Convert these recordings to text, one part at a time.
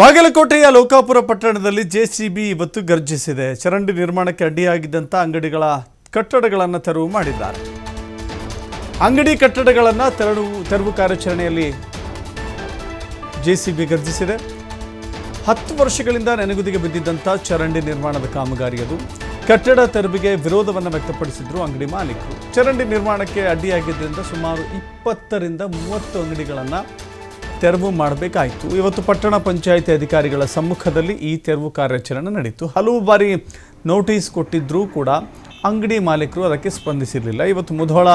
ಬಾಗಲಕೋಟೆಯ ಲೋಕಾಪುರ ಪಟ್ಟಣದಲ್ಲಿ ಜೆಸಿಬಿ ಇವತ್ತು ಗರ್ಜಿಸಿದೆ. ಚರಂಡಿ ನಿರ್ಮಾಣಕ್ಕೆ ಅಡ್ಡಿಯಾಗಿದ್ದಂಥ ಅಂಗಡಿಗಳ ಕಟ್ಟಡಗಳನ್ನು ತೆರವು ಮಾಡಿದ್ದಾರೆ. ಅಂಗಡಿ ಕಟ್ಟಡಗಳನ್ನು ತೆರವು ತೆರವು ಕಾರ್ಯಾಚರಣೆಯಲ್ಲಿ ಜೆಸಿಬಿ ಗರ್ಜಿಸಿದೆ. ಹತ್ತು ವರ್ಷಗಳಿಂದ ನೆನೆಗುದಿಗೆ ಬಿದ್ದಿದ್ದಂಥ ಚರಂಡಿ ನಿರ್ಮಾಣದ ಕಾಮಗಾರಿ ಅದು. ಕಟ್ಟಡ ತೆರವಿಗೆ ವಿರೋಧವನ್ನು ವ್ಯಕ್ತಪಡಿಸಿದ್ರು ಅಂಗಡಿ ಮಾಲೀಕರು. ಚರಂಡಿ ನಿರ್ಮಾಣಕ್ಕೆ ಅಡ್ಡಿಯಾಗಿದ್ದರಿಂದ ಸುಮಾರು ಇಪ್ಪತ್ತರಿಂದ ಮೂವತ್ತು ಅಂಗಡಿಗಳನ್ನು ತೆರವು ಮಾಡಬೇಕಾಯಿತು. ಇವತ್ತು ಪಟ್ಟಣ ಪಂಚಾಯಿತಿ ಅಧಿಕಾರಿಗಳ ಸಮ್ಮುಖದಲ್ಲಿ ಈ ತೆರವು ಕಾರ್ಯಾಚರಣೆ ನಡೆಯಿತು ಹಲವು ಬಾರಿ ನೋಟಿಸ್ ಕೊಟ್ಟಿದ್ದರೂ ಕೂಡ ಅಂಗಡಿ ಮಾಲೀಕರು ಅದಕ್ಕೆ ಸ್ಪಂದಿಸಿರಲಿಲ್ಲ. ಇವತ್ತು ಮುಧೋಳ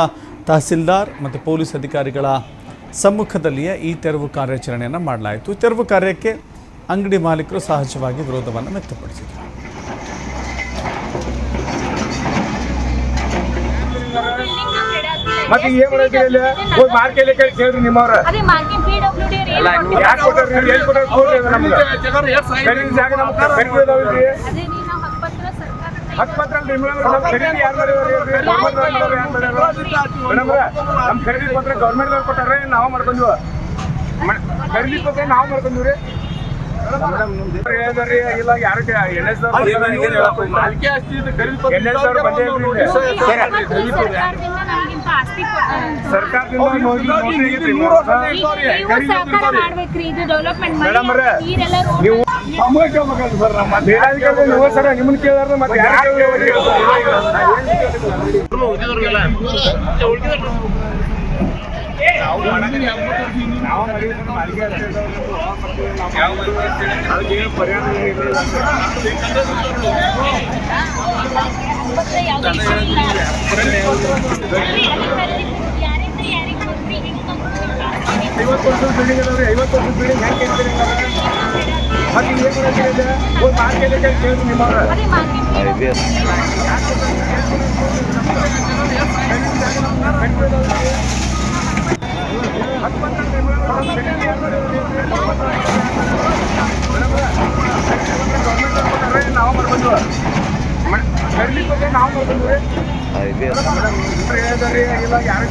ತಹಸೀಲ್ದಾರ್ ಮತ್ತು ಪೊಲೀಸ್ ಅಧಿಕಾರಿಗಳ ಸಮ್ಮುಖದಲ್ಲಿಯೇ ಈ ತೆರವು ಕಾರ್ಯಾಚರಣೆಯನ್ನು ಮಾಡಲಾಯಿತು. ತೆರವು ಕಾರ್ಯಕ್ಕೆ ಅಂಗಡಿ ಮಾಲೀಕರು ಸಹಜವಾಗಿ ವಿರೋಧವನ್ನು ವ್ಯಕ್ತಪಡಿಸಿದರು. ಮತ್ತೆ ಏನ್ ಮಾಡೈತಿ ಇಲ್ಲಿ ಹೋಗಿ ಮಾರ್ಕೆಟ್ ಕೇಳಿ ಕೇಳ್ರಿ ನಿಮ್ಮವ್ರ. ಅದೇ ಯಾಕೆ ಕೊಟ್ಟಾರ ನೀವು? ಎಲ್ಲಿ ಕೊಟ್ಟಾರ ಕೊಡ್ರಿ ಅದು ನಮ್ಗೆ. ಖರೀದಿ ಜಾಗ ನಮ್ಗೆ ಖರೀದಿ ಇದಾವಲ್ರಿ ಅದೇ ನೀ ಹಕ್ಕಪತ್ರ ಸರ್ಕಾರ ಹತ್ತು ಪತ್ರ ಅಲ್ರಿ ನಿಮ್ಗೆ ಖರೀದಿ ಯಾರು ಮೇಡಮ್ ಖರೀದಿ ಪತ್ರ ಗೌರ್ಮೆಂಟ್ ದವ್ರು ಕೊಟ್ಟಾರ ಏನ್ ನಾವು ಮಾಡ್ಕೊಂಡ್ವಿ. ಖರೀದಿ ಪತ್ರ ನಾವು ಮಾಡ್ಕೊಂಡ್ವಿ ಸರ್ಕಾರದಿಂದ ನಮಗಿಂತ ಆಸ್ತಿ ಸರ್ ನೋಡ್ರಿ ಐತ್ರಿ ನೀವು ಸರ ನಿಮ್ಮನ್ನ ಕೇಳಾರ ಮತ್ತೆ ಯಾರು ಮತ್ತೆ ಐವತ್ತು ವರ್ಷದ ಬಿಲ್ಡಿಂಗ್ ಅದಾವ್ರಿ ಐವತ್ತು ವರ್ಷದ ಬಿಲ್ಡಿಂಗ್ ಹೆಂಗೆ ಕೇಳ್ತೀರಿ ಮತ್ತೆ ಏನು ಮಾಡೋದಿದೆ ಹೋಗಿ ಮಾರ್ಕೆಟ್ ಕೇಳ್ರಿ ನಿಮ್ಮವ್ರ ಅದೇ ಮಾರ್ಕಿಂಗ್ ಪಿ ಡಬ್ಲ್ಯೂ ನಾವು ಮಾಡ್ಕೊಂಡ್ವಿ ಖರೀದಿ ಬಗ್ಗೆ ನಾವು ಮಾಡ್ಕೊಂಡ್ವಿ ಹೇಳಿದ್ರಿ ಇಲ್ಲ ಯಾರು